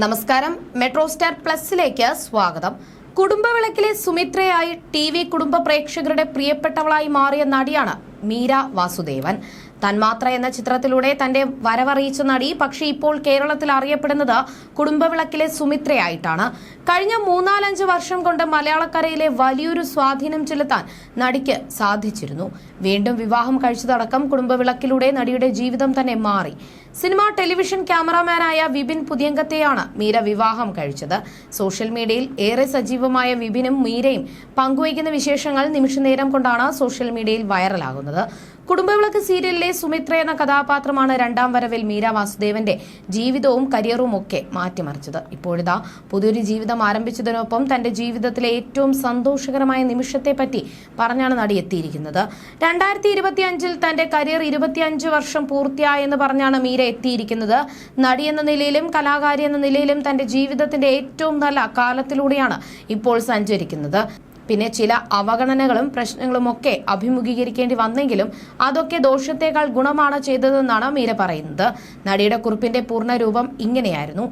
നമസ്കാരം. Metro star പ്ലസിലേക്ക് സ്വാഗതം. കുടുംബവിളക്കിലെ സുമിത്രയായി T V കുടുംബ പ്രേക്ഷകരുടെ പ്രിയപ്പെട്ടവളായി മാറിയ നടിയാണ് മീര വാസുദേവൻ. തന്മാത്ര എന്ന ചിത്രത്തിലൂടെ തന്റെ വരവറിയിച്ച നടി പക്ഷേ ഇപ്പോൾ കേരളത്തിൽ അറിയപ്പെടുന്നത് കുടുംബവിളക്കിലെ സുമിത്രയായിട്ടാണ്. കഴിഞ്ഞ മൂന്നാലഞ്ച് വർഷം കൊണ്ട് മലയാളക്കരയിലെ വലിയൊരു സ്വാധീനം ചെലുത്താൻ നടിക്ക് സാധിച്ചിരുന്നു. വീണ്ടും വിവാഹം കഴിച്ചതടക്കം കുടുംബവിളക്കിലൂടെ നടിയുടെ ജീവിതം തന്നെ മാറി. സിനിമ ടെലിവിഷൻ ക്യാമറാമാനായ വിപിൻ പുതിയങ്കത്തെയാണ് മീര വിവാഹം കഴിച്ചത്. സോഷ്യൽ മീഡിയയിൽ ഏറെ സജീവമായ വിപിനും മീരയും പങ്കുവയ്ക്കുന്ന വിശേഷങ്ങൾ നിമിഷനേരം കൊണ്ടാണ് സോഷ്യൽ മീഡിയയിൽ വൈറലാകുന്നത്. കുടുംബവിളക്ക് സീരിയലിലെ സുമിത്ര എന്ന കഥാപാത്രമാണ് രണ്ടാം വരവിൽ മീര വാസുദേവന്റെ ജീവിതവും കരിയറും ഒക്കെ മാറ്റിമറിച്ചത്. ഇപ്പോഴിതാ പുതിയൊരു ജീവിതം ആരംഭിച്ചതിനൊപ്പം തന്റെ ജീവിതത്തിലെ ഏറ്റവും സന്തോഷകരമായ നിമിഷത്തെപ്പറ്റി പറഞ്ഞാണ് നടി എത്തിയിരിക്കുന്നത്. രണ്ടായിരത്തി ഇരുപത്തിയഞ്ചിൽ തന്റെ കരിയർ ഇരുപത്തിയഞ്ച് വർഷം പൂർത്തിയായെന്ന് പറഞ്ഞാണ് മീര എത്തിയിരിക്കുന്നത്. നടി എന്ന നിലയിലും കലാകാരി എന്ന നിലയിലും തന്റെ ജീവിതത്തിന്റെ ഏറ്റവും നല്ല കാലത്തിലൂടെയാണ് ഇപ്പോൾ സഞ്ചരിക്കുന്നത്. പിന്നെ ചില അവഗണനകളും പ്രശ്നങ്ങളും ഒക്കെ അഭിമുഖീകരിക്കേണ്ടി വന്നെങ്കിലും അതൊക്കെ ദോഷത്തേക്കാൾ ഗുണമാണ് ചെയ്തതെന്നാണ് മീര പറയുന്നത്. നടിയുടെ കുറിപ്പിന്റെ പൂർണരൂപം ഇങ്ങനെയായിരുന്നു.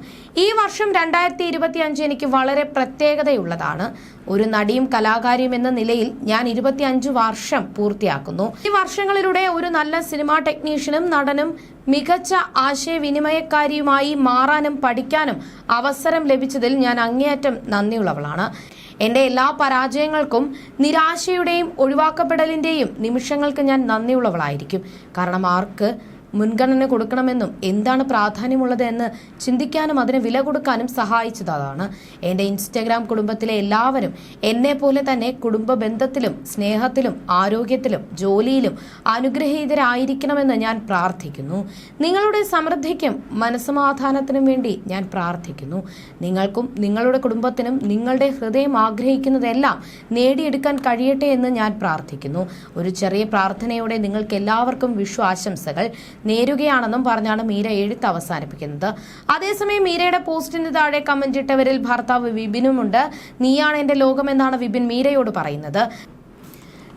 ഈ വർഷം രണ്ടായിരത്തി ഇരുപത്തി അഞ്ച് എനിക്ക് വളരെ പ്രത്യേകതയുള്ളതാണ്. ഒരു നടിയും കലാകാരിയും എന്ന നിലയിൽ ഞാൻ ഇരുപത്തിയഞ്ച് വർഷം പൂർത്തിയാക്കുന്നു. ഈ വർഷങ്ങളിലൂടെ ഒരു നല്ല സിനിമാ ടെക്നീഷ്യനും നടനും മികച്ച ആശയവിനിമയക്കാരിയുമായി മാറാനും പഠിക്കാനും അവസരം ലഭിച്ചതിൽ ഞാൻ അങ്ങേയറ്റം നന്ദിയുള്ളവളാണ്. എന്റെ എല്ലാ പരാജയങ്ങൾക്കും നിരാശയുടെയും ഒഴിവാക്കപ്പെടലിന്റെയും നിമിഷങ്ങൾക്ക് ഞാൻ നന്ദിയുള്ളവളായിരിക്കും. കാരണം ആർക്ക് മുൻഗണന കൊടുക്കണമെന്നും എന്താണ് പ്രാധാന്യമുള്ളത് എന്ന് ചിന്തിക്കാനും അതിന് വില കൊടുക്കാനും സഹായിച്ചത് അതാണ്. എന്റെ ഇൻസ്റ്റഗ്രാം കുടുംബത്തിലെ എല്ലാവരും എന്നെ പോലെ തന്നെ കുടുംബ ബന്ധത്തിലും സ്നേഹത്തിലും ആരോഗ്യത്തിലും ജോലിയിലും അനുഗ്രഹീതരായിരിക്കണമെന്ന് ഞാൻ പ്രാർത്ഥിക്കുന്നു. നിങ്ങളുടെ സമൃദ്ധിക്കും മനസ്സമാധാനത്തിനും വേണ്ടി ഞാൻ പ്രാർത്ഥിക്കുന്നു. നിങ്ങൾക്കും നിങ്ങളുടെ കുടുംബത്തിനും നിങ്ങളുടെ ഹൃദയം ആഗ്രഹിക്കുന്നതെല്ലാം നേടിയെടുക്കാൻ കഴിയട്ടെ എന്ന് ഞാൻ പ്രാർത്ഥിക്കുന്നു. ഒരു ചെറിയ പ്രാർത്ഥനയോടെ നിങ്ങൾക്ക് എല്ലാവർക്കും വിഷു ആശംസകൾ. നേരുകയാണെന്നും പറഞ്ഞാണ് മീര എഴുത്ത് അവസാനിപ്പിക്കുന്നത്. അതേസമയം മീരയുടെ പോസ്റ്റിന് താഴെ കമന്റ് ഇട്ടവരിൽ ഭർത്താവ് വിപിനുമുണ്ട്. നീയാണ് എന്റെ ലോകമെന്നാണ് വിപിൻ മീരയോട് പറയുന്നത്.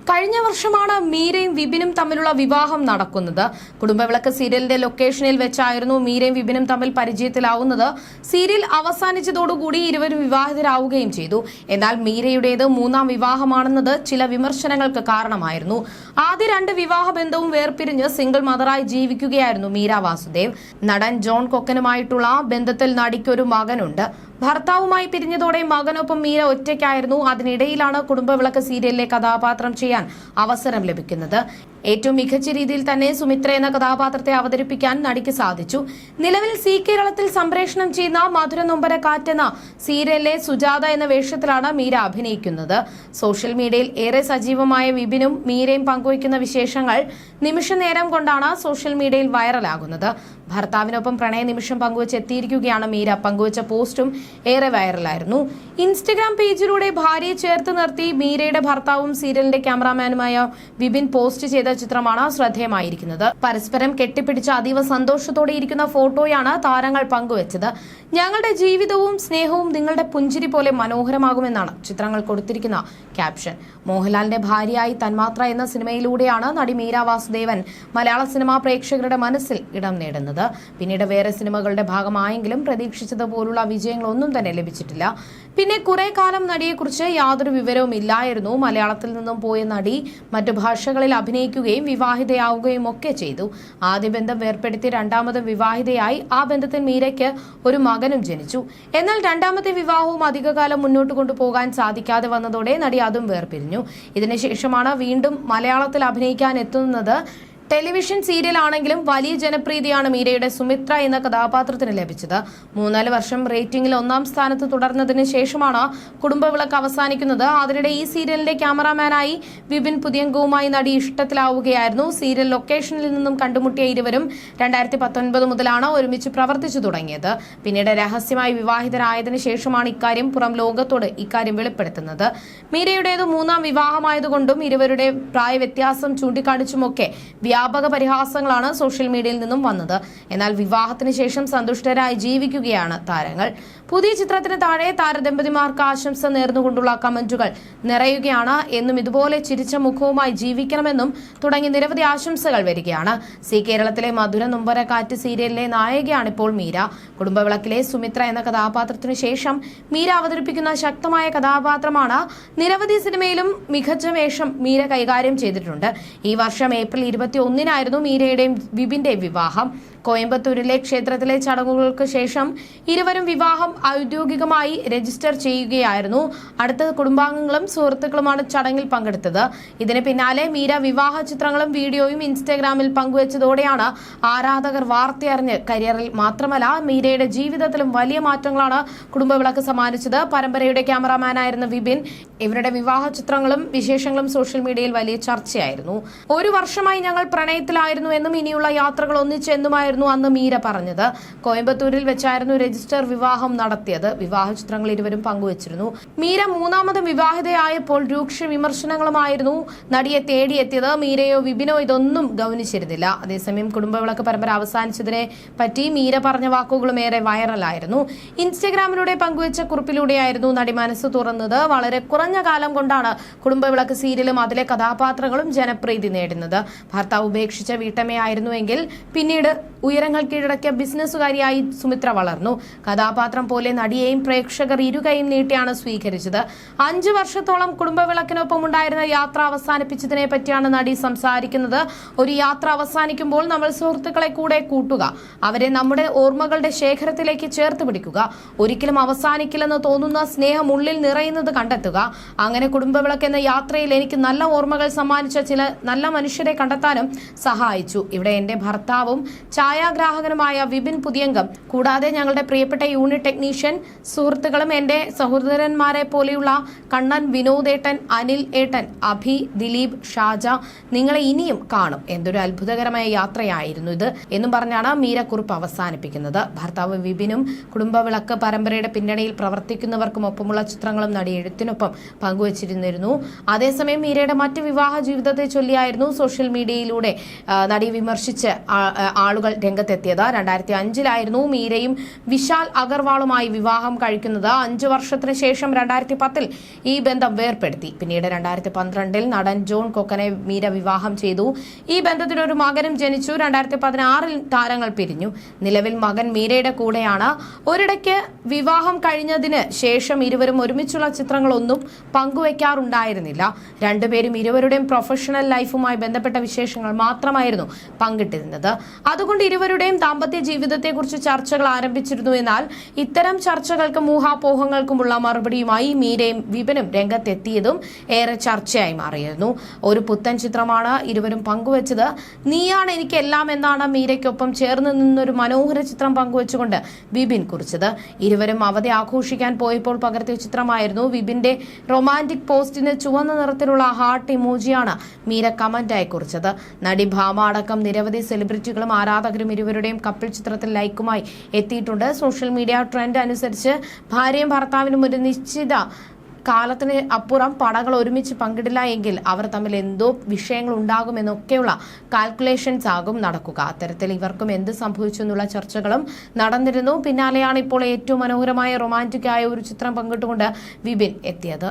കഴിഞ്ഞ വർഷമാണ് മീരയും വിപിനും തമ്മിലുള്ള വിവാഹം നടക്കുന്നത്. കുടുംബവിളക്ക് സീരിയലിന്റെ ലൊക്കേഷനിൽ വെച്ചായിരുന്നു മീരയും വിപിനും തമ്മിൽ പരിചയത്തിലാവുന്നത്. സീരിയൽ അവസാനിച്ചതോടുകൂടി ഇരുവരും വിവാഹിതരാവുകയും ചെയ്തു. എന്നാൽ മീരയുടേത് മൂന്നാം വിവാഹമാണെന്നത് ചില വിമർശനങ്ങൾക്ക് കാരണമായിരുന്നു. ആദ്യ രണ്ട് വിവാഹ ബന്ധവും വേർപിരിഞ്ഞ് സിംഗിൾ മദറായി ജീവിക്കുകയായിരുന്നു മീര വാസുദേവ്. നടൻ ജോൺ കൊക്കനുമായിട്ടുള്ള ബന്ധത്തിൽ നടിക്കൊരു മകനുണ്ട്. ഭർത്താവുമായി പിരിഞ്ഞതോടെ മകനൊപ്പം മീര ഒറ്റയ്ക്കായിരുന്നു. അതിനിടയിലാണ് കുടുംബവിളക്ക് സീരിയലിലെ കഥാപാത്രം ചെയ്യാൻ അവസരം ലഭിക്കുന്നത്. ഏറ്റവും മികച്ച രീതിയിൽ തന്നെ സുമിത്ര എന്ന കഥാപാത്രത്തെ അവതരിപ്പിക്കാൻ നടിക്ക് സാധിച്ചു. നിലവിൽ സി കേരളത്തിൽ സംപ്രേഷണം ചെയ്യുന്ന മധുര നൊമ്പര കാറ്റെന്ന സീരിയലിലെ സുജാത എന്ന വേഷത്തിലാണ് മീര അഭിനയിക്കുന്നത്. സോഷ്യൽ മീഡിയയിൽ ഏറെ സജീവമായ വിപിനും മീരയും പങ്കുവയ്ക്കുന്ന വിശേഷങ്ങൾ നിമിഷ നേരം കൊണ്ടാണ് സോഷ്യൽ മീഡിയയിൽ വൈറലാകുന്നത്. ഭർത്താവിനൊപ്പം പ്രണയ നിമിഷം പങ്കുവച്ച് എത്തിയിരിക്കുകയാണ് മീര. പങ്കുവച്ച പോസ്റ്റും ഏറെ വൈറലായിരുന്നു. ഇൻസ്റ്റഗ്രാം പേജിലൂടെ ഭാര്യയെ ചേർത്ത് നിർത്തി മീരയുടെ ഭർത്താവും സീരിയലിന്റെ ക്യാമറാമാനുമായ വിപിൻ പോസ്റ്റ് ചെയ്ത ചിത്രമാണ് ശ്രദ്ധേയമായിരിക്കുന്നത്. പരസ്പരം കെട്ടിപ്പിടിച്ച അതീവ സന്തോഷത്തോടെ ഇരിക്കുന്ന ഫോട്ടോയാണ് താരങ്ങൾ പങ്കുവച്ചത്. ഞങ്ങളുടെ ജീവിതവും സ്നേഹവും നിങ്ങളുടെ പുഞ്ചിരി പോലെ മനോഹരമാകുമെന്നാണ് ചിത്രങ്ങൾ കൊടുത്തിരിക്കുന്ന ക്യാപ്ഷൻ. മോഹൻലാലിന്റെ ഭാര്യയായി തന്മാത്ര എന്ന സിനിമയിലൂടെയാണ് നടി മീര വാസുദേവൻ മലയാള സിനിമാ പ്രേക്ഷകരുടെ മനസ്സിൽ ഇടം നേടുന്നത്. പിന്നീട് വേറെ സിനിമകളുടെ ഭാഗമായെങ്കിലും പ്രതീക്ഷിച്ചതുപോലുള്ള വിജയങ്ങളൊന്നും തന്നെ ലഭിച്ചിട്ടില്ല. പിന്നെ കുറെ കാലം നടിയെക്കുറിച്ച് യാതൊരു വിവരവും ഇല്ലായിരുന്നു. മലയാളത്തിൽ നിന്നും പോയ നടി മറ്റു ഭാഷകളിൽ അഭിനയിക്കുകയും വിവാഹിതയാവുകയും ഒക്കെ ചെയ്തു. ആദ്യ ബന്ധം വേർപ്പെടുത്തി രണ്ടാമത് വിവാഹിതയായി. ആ ബന്ധത്തിൽ മീരയ്ക്ക് ഒരു മകനും ജനിച്ചു. എന്നാൽ രണ്ടാമത്തെ വിവാഹവും അധികകാലം മുന്നോട്ട് കൊണ്ടുപോകാൻ സാധിക്കാതെ വന്നതോടെ നടി അതും വേർപിരിഞ്ഞു. ഇതിനുശേഷമാണ് വീണ്ടും മലയാളത്തിൽ അഭിനയിക്കാൻ എത്തുന്നത് ടെലിവിഷൻ സീരിയൽ ആണെങ്കിലും വലിയ ജനപ്രീതിയാണ് മീരയുടെ സുമിത്ര എന്ന കഥാപാത്രത്തിന് ലഭിച്ചത്. മൂന്നാൽ വർഷം റേറ്റിംഗിൽ ഒന്നാം സ്ഥാനത്ത് തുടർന്നതിന് ശേഷമാണ് കുടുംബവിളക്ക് അവസാനിക്കുന്നത്. അതിനിടെ ഈ സീരിയലിന്റെ ക്യാമറാമാനായി വിപിൻ പുതിയങ്കവുമായി നടി ഇഷ്ടത്തിലാവുകയായിരുന്നു. സീരിയൽ ലൊക്കേഷനിൽ നിന്നും കണ്ടുമുട്ടിയ ഇരുവരും രണ്ടായിരത്തി പത്തൊൻപത് മുതലാണ് ഒരുമിച്ച് പ്രവർത്തിച്ചു തുടങ്ങിയത്. പിന്നീട് രഹസ്യമായി വിവാഹിതരായതിനു ശേഷമാണ് ഇക്കാര്യം പുറം ലോകത്തോട് ഇക്കാര്യം വെളിപ്പെടുത്തുന്നത്. മീരയുടേത് മൂന്നാം വിവാഹമായതുകൊണ്ടും ഇരുവരുടെ പ്രായവ്യത്യാസം ചൂണ്ടിക്കാണിച്ചുമൊക്കെ വ്യാപ വ്യാപക പരിഹാസങ്ങളാണ് സോഷ്യൽ മീഡിയയിൽ നിന്നും വന്നത്. എന്നാൽ വിവാഹത്തിന് ശേഷം സന്തുഷ്ടരായി ജീവിക്കുകയാണ് താരങ്ങൾ. പുതിയ ചിത്രത്തിന് താഴെ താരദമ്പതിമാർക്ക് ആശംസ നേർന്നുകൊണ്ടുള്ള കമന്റുകൾ. നിറയുകയാണ്. എന്നും ഇതുപോലെ ചിരിച്ച മുഖവുമായി ജീവിക്കണമെന്നും തുടങ്ങി നിരവധി ആശംസകൾ വരികയാണ്. സി കേരളത്തിലെ മധുര നുമ്പര കാറ്റ് സീരിയലിലെ നായികയാണ് ഇപ്പോൾ മീര. കുടുംബവിളക്കിലെ സുമിത്ര എന്ന കഥാപാത്രത്തിനു ശേഷം മീര അവതരിപ്പിക്കുന്ന ശക്തമായ കഥാപാത്രമാണ്. നിരവധി സിനിമയിലും മികച്ച വേഷം മീര കൈകാര്യം ചെയ്തിട്ടുണ്ട്. ഈ വർഷം ഏപ്രിൽ ഇരുപത്തി ഒന്നിനായിരുന്നു മീരയുടെയും വിപിന്റെയും വിവാഹം. കോയമ്പത്തൂരിലെ ക്ഷേത്രത്തിലെ ചടങ്ങുകൾക്ക് ശേഷം ഇരുവരും വിവാഹം ഔദ്യോഗികമായി രജിസ്റ്റർ ചെയ്യുകയായിരുന്നു. അടുത്ത കുടുംബാംഗങ്ങളും സുഹൃത്തുക്കളുമാണ് ചടങ്ങിൽ പങ്കെടുത്തത്. ഇതിന് പിന്നാലെ മീര വിവാഹ ചിത്രങ്ങളും വീഡിയോയും ഇൻസ്റ്റാഗ്രാമിൽ പങ്കുവച്ചതോടെയാണ് ആരാധകർ വാർത്തയറിഞ്ഞ് കരിയറിൽ മാത്രമല്ല മീരയുടെ ജീവിതത്തിലും വലിയ മാറ്റങ്ങളാണ് കുടുംബവിളക്ക് സമ്മാനിച്ചത്. പരമ്പരയുടെ ക്യാമറാമാനായിരുന്ന വിപിൻ ഇവരുടെ വിവാഹ ചിത്രങ്ങളും വിശേഷങ്ങളും സോഷ്യൽ മീഡിയയിൽ വലിയ ചർച്ചയായിരുന്നു. ഒരു വർഷമായി ഞങ്ങൾ പ്രണയത്തിലായിരുന്നു എന്നും ഇനിയുള്ള യാത്രകൾ ഒന്നിച്ചെന്നുമായിരുന്നു അന്ന് മീര പറഞ്ഞത്. കോയമ്പത്തൂരിൽ വെച്ചായിരുന്നു രജിസ്റ്റർ വിവാഹം നടത്തിയത്. വിവാഹ ചിത്രങ്ങൾ ഇരുവരും പങ്കുവച്ചിരുന്നു. മീര മൂന്നാമതും വിവാഹിതയായപ്പോൾ രൂക്ഷ വിമർശനങ്ങളുമായിരുന്നു നടിയെ തേടിയെത്തിയത്. മീരയോ വിപിനോ ഇതൊന്നും ഗൗനിച്ചിരുന്നില്ല. അതേസമയം കുടുംബവിളക്ക് പരമ്പര അവസാനിച്ചതിനെ പറ്റി മീര പറഞ്ഞ വാക്കുകളും ഏറെ വൈറലായിരുന്നു. ഇൻസ്റ്റഗ്രാമിലൂടെ പങ്കുവച്ച കുറിപ്പിലൂടെയായിരുന്നു നടി മനസ്സ് തുറന്നത്. വളരെ കുറഞ്ഞ കാലം കൊണ്ടാണ് കുടുംബവിളക്ക് സീരിയലും അതിലെ കഥാപാത്രങ്ങളും ജനപ്രീതി നേടുന്നത്. ഭർത്താവ് ഉപേക്ഷിച്ച വീട്ടമ്മയായിരുന്നുവെങ്കിൽ പിന്നീട് ഉയരങ്ങൾ കീഴടക്കിയ ബിസിനസ്സുകാരിയായി സുമിത്ര വളർന്നു. കഥാപാത്രം പോലെ നടിയെയും പ്രേക്ഷകർ ഇരുകൈയും നീട്ടിയാണ് സ്വീകരിച്ചത്. അഞ്ചു വർഷത്തോളം കുടുംബവിളക്കിനൊപ്പം ഉണ്ടായിരുന്ന യാത്ര അവസാനിപ്പിച്ചതിനെ പറ്റിയാണ് നടി സംസാരിക്കുന്നത്. ഒരു യാത്ര അവസാനിക്കുമ്പോൾ നമ്മൾ സുഹൃത്തുക്കളെ കൂടെ കൂട്ടുക അവരെ നമ്മുടെ ഓർമ്മകളുടെ ശേഖരത്തിലേക്ക് ചേർത്ത് പിടിക്കുക ഒരിക്കലും അവസാനിക്കില്ലെന്ന് തോന്നുന്ന സ്നേഹം ഉള്ളിൽ നിറയുന്നത് കണ്ടെത്തുക. അങ്ങനെ കുടുംബവിളക്ക് എന്ന യാത്രയിൽ എനിക്ക് നല്ല ഓർമ്മകൾ സമ്മാനിച്ച ചില നല്ല മനുഷ്യരെ കണ്ടെത്താനും സഹായിച്ചു. ഇവിടെ എന്റെ ഭർത്താവും ഛായാഗ്രാഹകനുമായ വിപിൻ പുതിയംഗം കൂടാതെ ഞങ്ങളുടെ പ്രിയപ്പെട്ട യൂണിറ്റ് ടെക്നീഷ്യൻ സുഹൃത്തുക്കളും എന്റെ സഹോദരന്മാരെ പോലെയുള്ള കണ്ണൻ വിനോദേട്ടൻ അനിൽ ഏട്ടൻ അഭി ദിലീപ് ഷാജ നിങ്ങളെ ഇനിയും കാണും. എന്തൊരു അത്ഭുതകരമായ യാത്രയായിരുന്നു ഇത് എന്നും പറഞ്ഞാണ് മീരക്കുറിപ്പ് അവസാനിപ്പിക്കുന്നത്. ഭർത്താവ് വിപിനും കുടുംബവിളക്ക് പരമ്പരയുടെ പിന്നണിയിൽ പ്രവർത്തിക്കുന്നവർക്കും ഒപ്പമുള്ള ചിത്രങ്ങളും നടി എഴുത്തിനൊപ്പം പങ്കുവച്ചിരുന്നിരുന്നു. അതേസമയം മീരയുടെ മറ്റ് വിവാഹ ജീവിതത്തെ ചൊല്ലിയായിരുന്നു സോഷ്യൽ മീഡിയയിലൂടെ നടി വിമർശിച്ച് ആളുകൾ രംഗത്തെത്തിയത്. രണ്ടായിരത്തി അഞ്ചിലായിരുന്നു മീരയും വിശാൽ അഗർവാളുമായി വിവാഹം കഴിക്കുന്നത് അഞ്ചു വർഷത്തിന് ശേഷം രണ്ടായിരത്തി പത്തിൽ ഈ ബന്ധം വേർപ്പെടുത്തി. പിന്നീട് രണ്ടായിരത്തി പന്ത്രണ്ടിൽ നടൻ ജോൺ കൊക്കനെ മീര വിവാഹം ചെയ്തു. ഈ ബന്ധത്തിന് ഒരു മകനും ജനിച്ചു. രണ്ടായിരത്തി പതിനാറിൽ താരങ്ങൾ പിരിഞ്ഞു. നിലവിൽ മകൻ മീരയുടെ കൂടെയാണ്. ഒരിടയ്ക്ക് വിവാഹം കഴിഞ്ഞതിന് ശേഷം ഇരുവരും ഒരുമിച്ചുള്ള ചിത്രങ്ങളൊന്നും പങ്കുവയ്ക്കാറുണ്ടായിരുന്നില്ല രണ്ടുപേരും ഇരുവരുടെയും പ്രൊഫഷണൽ ലൈഫുമായി ബന്ധപ്പെട്ട വിശേഷങ്ങൾ മാത്രമായിരുന്നു പങ്കിട്ടിരുന്നത്. അതുകൊണ്ട് ഇരുവരുടെയും ദാമ്പത്യ ജീവിതത്തെക്കുറിച്ച് ചർച്ചകൾ ആരംഭിച്ചിരുന്നു. എന്നാൽ ഇത്തരം ചർച്ചകൾക്കും ഊഹാപോഹങ്ങൾക്കുമുള്ള മറുപടിയുമായി മീരയും വിപനും രംഗത്തെത്തിയതും ഏറെ ചർച്ചയായി മാറിയിരുന്നു. ഒരു പുത്തൻ ചിത്രമാണ് ഇരുവരും പങ്കുവച്ചത്. നീയാണ് എനിക്ക് എല്ലാം എന്നാണ് മീരയ്ക്കൊപ്പം ചേർന്ന് നിന്നൊരു മനോഹര ചിത്രം പങ്കുവച്ചുകൊണ്ട് വിപിൻ കുറിച്ചത്. ഇരുവരും അവധി ആഘോഷിക്കാൻ പോയപ്പോൾ പകർത്തിയ ചിത്രമായിരുന്നു വിപിന്റെ റൊമാന്റിക് പോസ്റ്റിന് ചുവന്ന നിറത്തിലുള്ള ഹാർട്ട് ഇമോജിയാണ് മീര കമന്റായി കുറിച്ചത്. നടി ഭാമ അടക്കം നിരവധി സെലിബ്രിറ്റികളും ആരാധകരും ഇരുവരുടെയും കപ്പിൾ ചിത്രത്തിൽ ലൈക്കുമായി എത്തിയിട്ടുണ്ട്. സോഷ്യൽ മീഡിയ ട്രെൻഡ് അനുസരിച്ച് ഭാര്യയും ഭർത്താവിനും ഒരു നിശ്ചിത കാലത്തിന് അപ്പുറം പടകൾ ഒരുമിച്ച് പങ്കിടില്ല എങ്കിൽ അവർ തമ്മിൽ എന്തോ വിഷയങ്ങൾ ഉണ്ടാകുമെന്നൊക്കെയുള്ള കാൽക്കുലേഷൻസ് ആകും നടക്കുക. അത്തരത്തിൽ ഇവർക്കും എന്ത് സംഭവിച്ചു എന്നുള്ള ചർച്ചകളും നടന്നിരുന്നു. പിന്നാലെയാണ് ഇപ്പോൾ ഏറ്റവും മനോഹരമായ റൊമാന്റിക്കായ ഒരു ചിത്രം പങ്കിട്ടുകൊണ്ട് വിപിൻ എത്തിയത്.